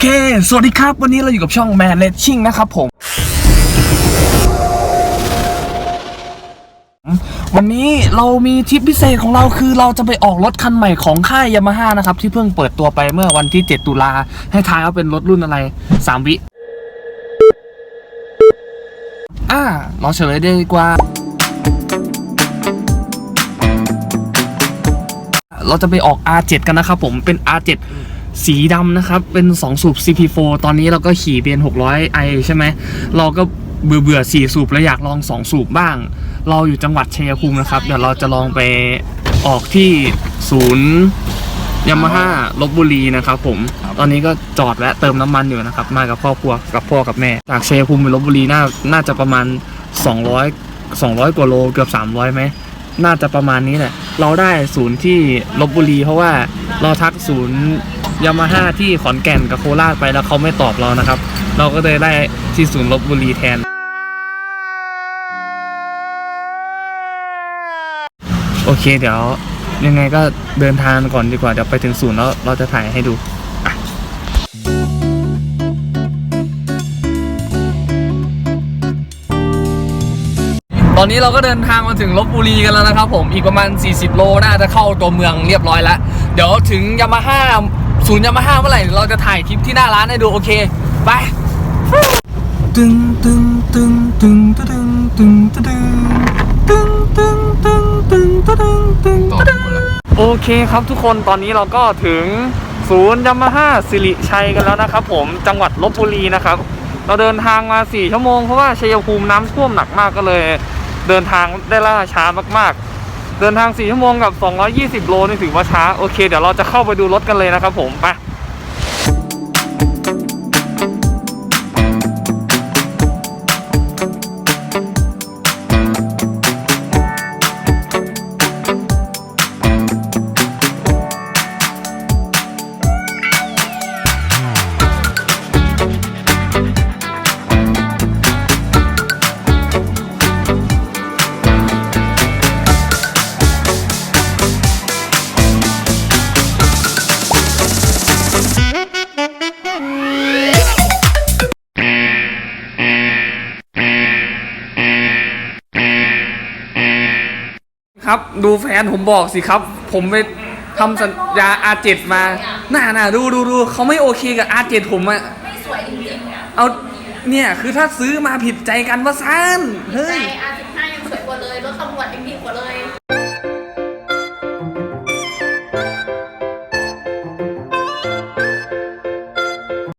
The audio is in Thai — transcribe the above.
เค สวัสดีครับ วันนี้เราอยู่กับช่องแมนเลชชิ่งนะครับผม วันนี้เรามีทริปพิเศษของเราคือเราจะไปออกรถคันใหม่ของค่ายยามาฮ่านะครับ ที่เพิ่งเปิดตัวไปเมื่อวันที่ 7 ตุลา ให้ทายว่าเป็นรถรุ่นอะไร 3 วิ อ่าเราเฉลยได้ดีกว่าเราจะไปออก R7 กันนะครับผม เป็น R7 สีดำนะครับ เป็น 2 สูบ CP4 ตอนนี้เราก็ขี่เป็น 600i ใช่ไหม เราก็เบื่อเบื่อๆ4สูบแล้วอยากลอง 2 สูบบ้าง เราอยู่จังหวัดชัยภูมินะครับ เดี๋ยวเราจะลองไปออกที่ศูนย์ยามาฮ่าลบบุรีนะครับผม ตอนนี้ก็จอดแวะเติมน้ำมันอยู่นะครับ มากับครอบครัวกับพ่อกับแม่ จากชัยภูมิไปลบบุรีน่าน่าจะประมาณ 200 200 กว่าโลเกือบ 300ไหมน่าจะประมาณนี้แหละ เราได้ศูนย์ที่ลบบุรีเพราะว่าเราทักศูนย์ ยามาฮ่าที่ขอนแก่นกับโคราชไปแล้วเขาไม่ตอบเรานะครับ เราก็เลยได้ที่ศูนย์ลบบุรีแทน โอเคเดี๋ยวยังไงก็เดินทางก่อนดีกว่า เดี๋ยวไปถึงศูนย์แล้วเราจะถ่ายให้ดูอะตอนนี้เราก็เดินทางมาถึงลบบุรีกันแล้วนะครับผมอีกประมาณ 40 โลน่าจะเข้าตัวเมืองเรียบร้อยแล้ว เดี๋ยวถึงยามาฮ่า ศูนย์ยามาฮ่าเมื่อไหร่เราจะถ่ายคลิปที่หน้าร้านให้ดูโอเค ไปตึงตึงตึงตึงตึงตึงตึงตึงตึงตึงตึงตึงตึงตึงโอเคครับทุกคนตอนนี้เราก็ถึงศูนย์ยามาฮ่าสิริชัยกันแล้วนะครับผมจังหวัดลบบุรีนะครับ เราเดินทางมา 4 ชั่วโมงเพราะว่าชัยภูมิน้ำท่วมหนักมากก็เลย เดินทางได้ล่าช้ามากๆ เดินทาง 4 ชั่วโมงกับ 220 โลนี่ถือว่าช้า โอเค เดี๋ยวเราจะเข้าไปดูรถกันเลยนะครับผม ไป ครับ ดูแฟนผมบอกสิครับ ผมไปทำสัญญาอาเจ็ดมา น่าน่าดูดูดูเขาไม่โอเคกับ R7 ผมอะไม่สวยจริงๆอะเอาเนี่ยคือถ้าซื้อมาผิดใจกันว่าซ่านเฮ้ยอาเจ็ดบห้ายังสวยกว่าเลยรถขบวนยังดีกว่าเลย